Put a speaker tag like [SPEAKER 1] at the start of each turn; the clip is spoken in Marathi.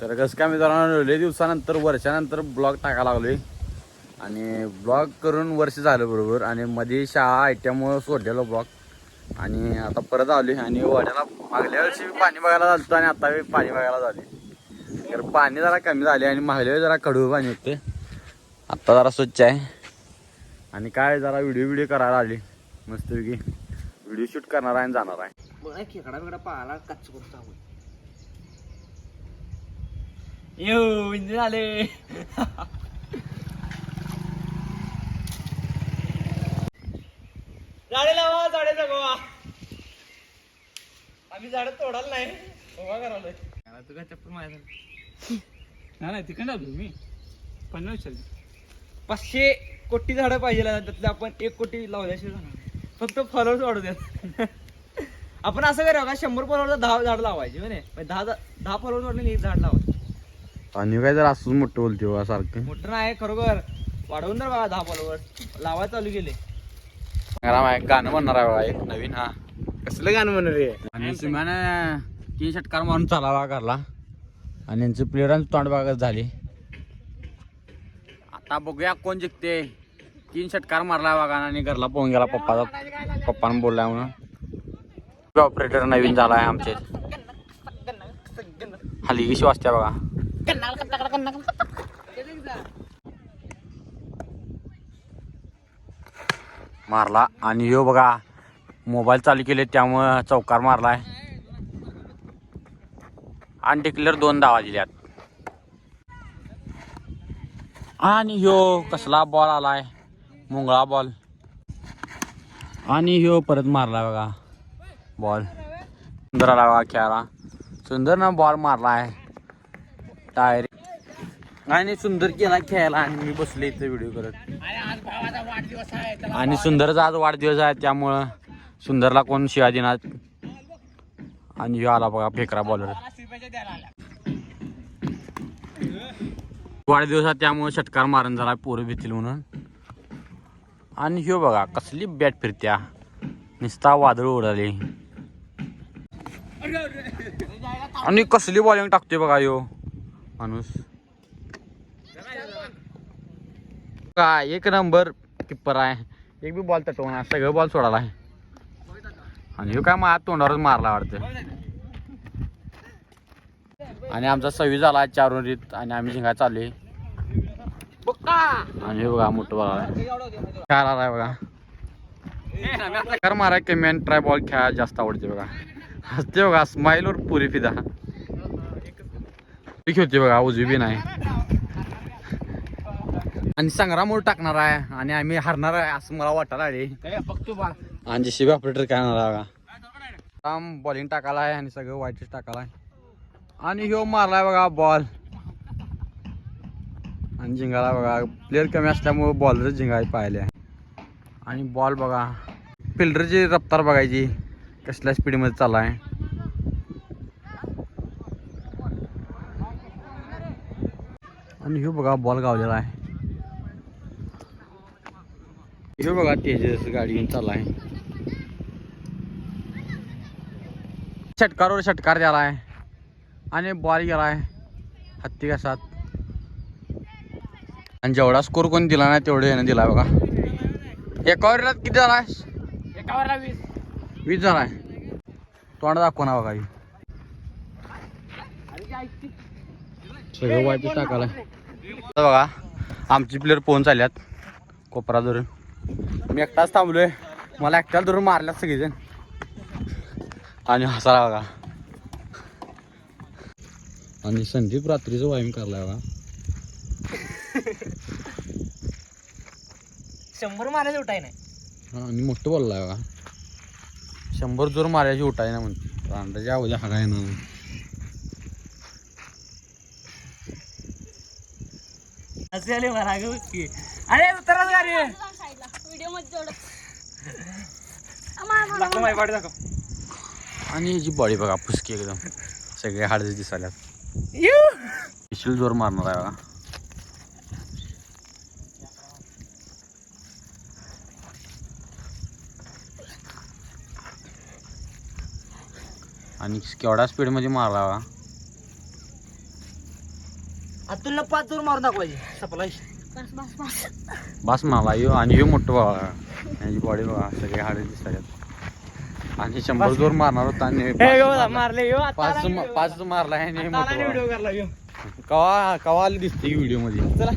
[SPEAKER 1] तर कसं काय मित्रांनो लय दिवसानंतर वर्षानंतर ब्लॉग टाकायला लागलोय. आणि ब्लॉग करून वर्ष झालं बरोबर. आणि मध्ये शाळा आयट्यामुळं सोडलेलो ब्लॉग. आणि आता परत आलोय आणि वाड्याला मागल्या वर्षी मी पाणी बघायला झालतो आणि आता मी पाणी बघायला झाले तर पाणी जरा कमी झाले आणि मागल्या वेळी जरा कडू पाणी होते. आता जरा स्वच्छ आहे. आणि काय जरा व्हिडिओ व्हिडिओ करायला आली मस्तपैकी व्हिडिओ शूट करणार आहे आणि जाणार आहे.
[SPEAKER 2] बघा खेकडा बिकडा पाहायला कच्च करून येऊ इंजिन आले झाडे लावा झाडे जगवा आम्ही झाड तोडाल नाही उभा करालोय तू काय चप्पल माझ्या
[SPEAKER 3] नाही नाही तिकडे मी पन्नास
[SPEAKER 2] पाचशे कोटी झाडं पाहिजे त्यातले आपण एक कोटी लावल्याशिवाय जाणार. फक्त फॉलोअर्स वाढू द्या आपण असं करूया का शंभर फॉलोअरला दहा झाड लावायचे म्हणजे दहा दहा फॉलोअर्स वाढले एक झाड लावायचं
[SPEAKER 1] आणि काय जर असंच मोठं बोलते बघा सारखं.
[SPEAKER 2] मोठं नाही खरोखर. वाढवून तर बघा दहा फॉलोअर्स लावायला चालू केले.
[SPEAKER 1] संग्राम आहे गाणं म्हणणार आहे बघा एक नवीन हा.
[SPEAKER 2] कसलं गाणं म्हणून रे
[SPEAKER 1] आणि सुम्यानं तीन षटकार मारून चालावा घरला. आणि यांचं प्लेयरांचं तोंड बघा झाली. आता बघूया कोण जिंकते. तीन षटकार मारला बघा आणि घरला पोहून गेला पप्पाचा पप्पानं बोललाय म्हणून. ऑपरेटर नवीन झाला आहे आमचे. हली कशी वाजते बघा? मारला. आणि ह्यो बघा मोबाईल चालू केले त्यामुळं चौकार मारलाय. आणि डिक्लेअर दोन धावा दिल्यात. आणि ह्यो कसला बॉल आलाय? मुंगळा बॉल आणि ह्यो परत मारला बघा बॉल सुंदर आला बघा सुंदर ना बॉल मारलाय. नाही आणि सुंदर केला खेळायला. आणि मी बसले इथे व्हिडिओ करत. आणि सुंदरचा आज वाढदिवस आहे त्यामुळं सुंदरला कोण शिवा देणार? आणि ह्यो आला बघा फेकरा बॉलर वाढदिवस आहे त्यामुळे षटकार मारण झाला पोरं भीतील म्हणून. आणि ह्यो बघा कसली बॅट फिरत्या. निस्ता वादळ उडाली. आणि कसली बॉलिंग टाकतोय बघा ह्यो माणूस. काय एक नंबर. किप्पर आहे? एक बी बॉल तटवणार सगळं बॉल सोडायला आहे. आणि ह्यो काय माझ्या तोंडावरच मारला वाटतं. आणि आमचा सव्वीस झाला चार उरीत आणि आम्ही झिंगा चालले आणि हे बघा मोठं बघा खेळायला आलाय बघा. कर माराय की आणि ट्राय बॉल खेळायला जास्त आवडते बघा. हसते बघा स्माईल वर पुरी फिदा. ठीक होती बघा उजवी बी नाही. आणि संग्रामवर टाकणार आहे आणि आम्ही हरणार आहे असं मला वाटायला आले
[SPEAKER 3] बा.
[SPEAKER 1] आणि जे शिबी ऑपरेटर काय होणार बघा. काम बॉलिंग टाकायला आहे आणि सगळं वाईटच टाकायला आहे. आणि ह्यो मारलाय बघा बॉल आणि झिंगाला बघा. प्लेअर कमी असल्यामुळे बॉलर झिंगाय पाहिले. आणि बॉल बघा. फिल्डरची रफ्तार बघायची. कसल्या स्पीडमध्ये चालला आहे आणि ह्यो बघा बॉल गावलेला आहे. ह्यो बघा तेजस गाडी घेऊन चालला आहे षटकारवर षटकार द्यालाय आणि बॉल गेलाय. हत्ती कसात आणि जेवढा स्कोर कोणी दिला नाही तेवढे यानं दिलाय बघा. एका ओव्हरला किती झालाय?
[SPEAKER 3] एकावरला वीस.
[SPEAKER 1] वीस झालाय. तोंड दाखव ना बघा ही. सगळं वाईटच टाकालाय आता बघा आमची प्लेअर पोहून चालल्यात. कोपरा धरून मी एकटाच थांबलोय. मला एकट्याला धरून मारल्यात सगळेजण. आणि हसाला बघा. आणि संदीप रात्रीचं व्यायाम करलाय बघा.
[SPEAKER 2] शंभर मारायचं उठाय नाही.
[SPEAKER 1] हा, आणि मोठं बोललाय बघा. शंभर जोर मारायची उठाय ना म्हणते रांडाच्या अवध्या हागाय ना
[SPEAKER 2] असे आले मला अरे उतरा गाडी.
[SPEAKER 1] आणि ह्याची बॉडी बघा फुसकी एकदम. सगळे हाडच दिसाल्यात
[SPEAKER 2] यू!
[SPEAKER 1] स्पेशल जोर मारणार आहे बघा. आणि केवढा स्पीडमध्ये मारला बघा.
[SPEAKER 2] अतुलला पाच जोर मारून दाखवायचे. सपला
[SPEAKER 4] बस बस बस
[SPEAKER 1] बस मावा यो आणि यो मोठं बाबा यांची बॉडी बघा सगळे हाडे दिसतात. आणि शंभर जोर मारणार होता आणि पाच मारला. पाच पाच मारला आणि कवा कवा आली दिसते व्हिडिओमध्ये?
[SPEAKER 2] चला.